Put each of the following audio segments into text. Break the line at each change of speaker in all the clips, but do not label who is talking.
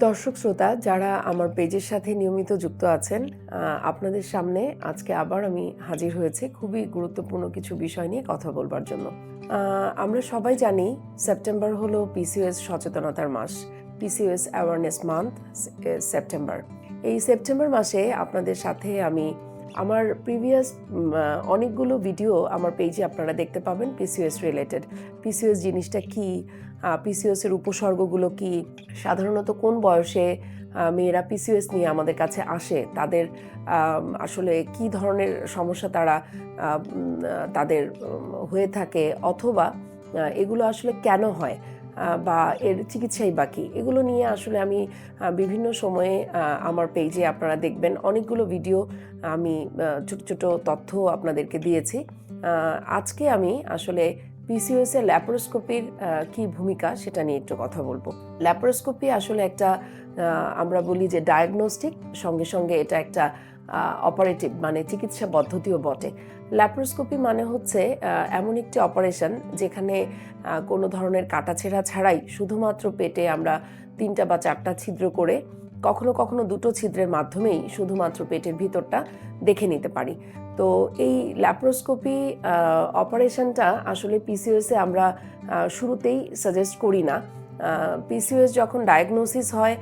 দর্শক শ্রোতা, যারা আমার পেজের সাথে নিয়মিত যুক্ত আছেন আপনাদের সামনে আজকে আবার আমি হাজির হয়েছি খুবই গুরুত্বপূর্ণ কিছু বিষয় নিয়ে কথা বলবার জন্য। আমরা সবাই জানি সেপ্টেম্বর হলো পিসিওএস সচেতনতার মাস। PCOS awareness month September. এই সেপ্টেম্বর মাসে আপনাদের সাথে আমি আমার প্রিভিয়াস অনেকগুলো ভিডিও আমার পেজে আপনারা দেখতে পাবেন পিসিওএস রিলেটেড পিসিওএস জিনিসটা কি? পিসিওএস এর উপসর্গগুলো কি? সাধারণত কোন বয়সে মেয়েরা পিসিওএস নিয়ে আমাদের কাছে আসে? তাদের আসলে কি ধরনের সমস্যা তারা তাদের হয়ে থাকে? অথবা এগুলো আসলে কেন হয়? বা এর চিকিৎসাই বাকি এগুলো নিয়ে আসলে আমি বিভিন্ন সময়ে আমার পেজে আপনারা দেখবেন অনেকগুলো ভিডিও আমি ছোট ছোট তথ্য আপনাদেরকে দিয়েছি। আজকে আমি আসলে পিসিওএস ল্যাপারোস্কোপির কি ভূমিকা সেটা নিয়ে একটু কথা বলব। ল্যাপারোস্কোপি আসলে একটা আমরা বলি যে ডায়াগনস্টিক সঙ্গে সঙ্গে এটা একটা অপারেটিভ মানে চিকিৎসা পদ্ধতিও বটে। ল্যাপারোস্কোপি মানে হচ্ছে এমন একটি অপারেশন যেখানে কোনো ধরনের কাটাছেঁড়া ছাড়াই শুধুমাত্র পেটে আমরা তিনটা বা চারটা ছিদ্র করে কখনো কখনো দুটো ছিদ্রের মাধ্যমেই শুধুমাত্র পেটের ভিতরটা দেখে নিতে পারি। তো এই ল্যাপ্রোস্কোপি অপারেশনটা আসলে পিসিওএসে আমরা শুরুতেই সাজেস্ট করি না। পিসিওএস যখন ডায়াগনোসিস হয়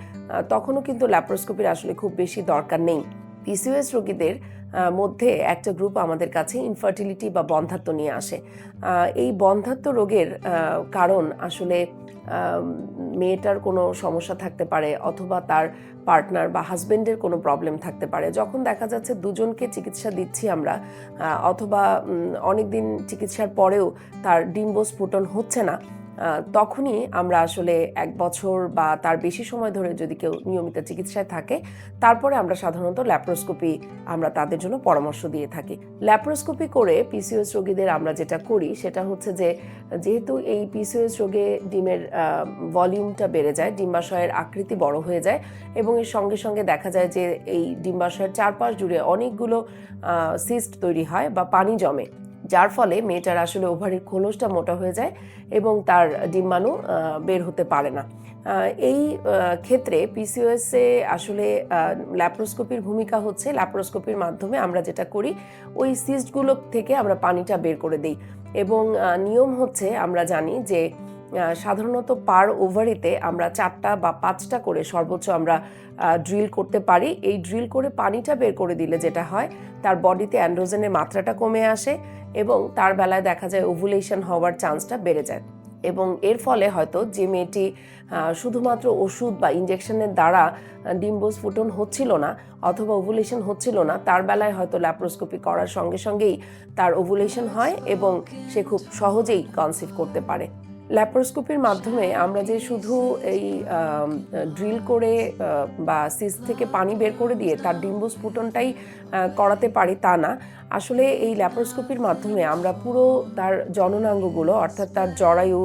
তখনও কিন্তু ল্যাপ্রোস্কোপির আসলে খুব বেশি দরকার নেই। পিসিওএস রোগীদের মধ্যে একটা গ্রুপ আমাদের কাছে ইনফার্টিলিটি বা বন্ধাত্ব নিয়ে আসে। এই বন্ধাত্ব রোগের কারণ আসলে মেয়েটার কোনো সমস্যা থাকতে পারে অথবা তার পার্টনার বা হাজবেন্ডের কোনো প্রবলেম থাকতে পারে। যখন দেখা যাচ্ছে দুজনকে চিকিৎসা দিচ্ছি আমরা অথবা অনেক দিন চিকিৎসার পরেও তার ডিম্ব স্ফুটন হচ্ছে না তখনই আমরা আসলে এক বছর বা তার বেশি সময় ধরে যদি কেউ নিয়মিত চিকিৎসায় থাকে, তারপরে আমরা সাধারণত ল্যাপ্রোস্কোপি আমরা তাদের জন্য পরামর্শ দিয়ে থাকি। ল্যাপ্রোস্কোপি করে পিসিওএস রোগীদের আমরা যেটা করি, সেটা হচ্ছে যে, যেহেতু এই পিসিওএস রোগে ডিমের ভলিউমটা বেড়ে যায়, ডিম্বাশয়ের আকৃতি বড় হয়ে যায় এবং এর সঙ্গে সঙ্গে দেখা যায় যে, এই ডিম্বাশয়ের চারপাশ জুড়ে অনেকগুলো সিস্ট তৈরি হয় বা পানি জমে। যার ফলে মেয়েটার আসলে ওভারের খোলসটা মোটা হয়ে যায় এবং তার ডিম্বাণু বের হতে পারে না। এই ক্ষেত্রে পিসিওএসে আসলে ল্যাপ্রোস্কোপির ভূমিকা হচ্ছে ল্যাপ্রোস্কোপির মাধ্যমে আমরা যেটা করি, ওই সিস্টগুলো থেকে আমরা পানিটা বের করে দিই। এবং নিয়ম হচ্ছে আমরা জানি যে সাধারণত পার ওভারিতে আমরা চারটা বা পাঁচটা করে সর্বোচ্চ আমরা ড্রিল করতে পারি। এই ড্রিল করে পানিটা বের করে দিলে যেটা হয় তার বডিতে অ্যান্ড্রোজেনের মাত্রাটা কমে আসে এবং তার বেলায় দেখা যায় ওভুলেশন হওয়ার চান্সটা বেড়ে যায়। এবং এর ফলে হয়তো যে মেয়েটি শুধুমাত্র ওষুধ বা ইঞ্জেকশনের দ্বারা আহ, ডিম্ব স্ফুটন হচ্ছিল না অথবা ওভুলেশন হচ্ছিল না তার বেলায় হয়তো ল্যাপ্রোস্কোপি করার সঙ্গে সঙ্গেই তার ওভুলেশন হয় এবং সে খুব সহজেই কনসিভ করতে পারে। ল্যাপ্রোস্কোপির মাধ্যমে আমরা যে শুধু এই ড্রিল করে বা সিস থেকে পানি বের করে দিয়ে তার ডিম্বস্ফুটনটাই করাতে পারি তা না। আসলে এই ল্যাপ্রোস্কোপির মাধ্যমে আমরা পুরো তার জননাঙ্গগুলো, অর্থাৎ তার জরায়ু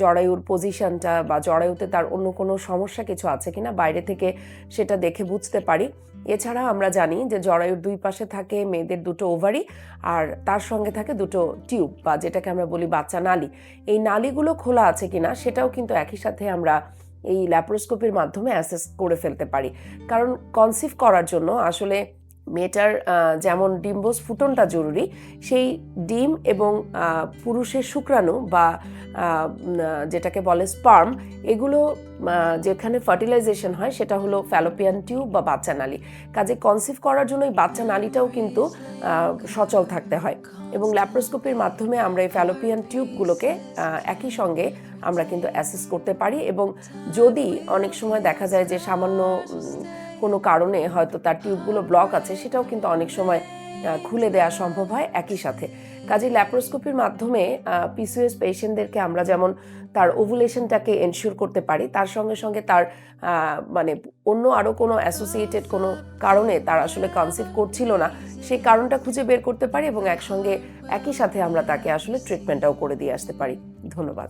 জরায়ুর পজিশনটা বা জরায়ুতে তার অন্য কোনো সমস্যা কিছু আছে কিনা বাইরে থেকে সেটা দেখে বুঝতে পারি। এছাড়া আমরা জানি যে জরায়ুর দুই পাশে থাকে মেয়েদের দুটো ওভারি আর তার সঙ্গে থাকে দুটো টিউব বা যেটাকে আমরা বলি বাচ্চা নালী। এই নালীগুলো খোলা আছে কিনা সেটাও কিন্তু একই সাথে আমরা এই ল্যাপ্রোস্কোপির মাধ্যমে অ্যাসেস করে ফেলতে পারি। কারণ কনসিভ করার জন্য আসলে মেয়েটার যেমন ডিম্ব স্ফুটনটা জরুরি, সেই ডিম এবং পুরুষের শুক্রাণু বা যেটাকে বলে স্পার্ম, এগুলো যেখানে ফার্টিলাইজেশন হয় সেটা হলো ফ্যালোপিয়ান টিউব বা বাচ্চা নালী। কাজে কনসিভ করার জন্য এই বাচ্চা নালীটাও কিন্তু সচল থাকতে হয় এবং ল্যাপ্রোস্কোপির মাধ্যমে আমরা এই ফ্যালোপিয়ান টিউবগুলোকে একই সঙ্গে আমরা কিন্তু অ্যাসেস করতে পারি এবং যদি অনেক সময় দেখা যায় যে সামান্য কোনো কারণে হয়তো তার টিউবগুলো ব্লক আছে, সেটাও কিন্তু অনেক সময় খুলে দেওয়া সম্ভব হয় একই সাথে। কাজে ল্যাপ্রোস্কোপির মাধ্যমে পিসিএস পেশেন্টদেরকে আমরা যেমন তার ওভুলেশনটাকে এনশিওর করতে পারি, তার সঙ্গে সঙ্গে তার মানে অন্য আরও কোনো অ্যাসোসিয়েটেড কোনো কারণে তার আসলে কনসিভ করছিল না, সেই কারণটা খুঁজে বের করতে পারি এবং একসঙ্গে, একই সাথে আমরা তাকে আসলে ট্রিটমেন্টটাও করে দিয়ে আসতে পারি। ধন্যবাদ।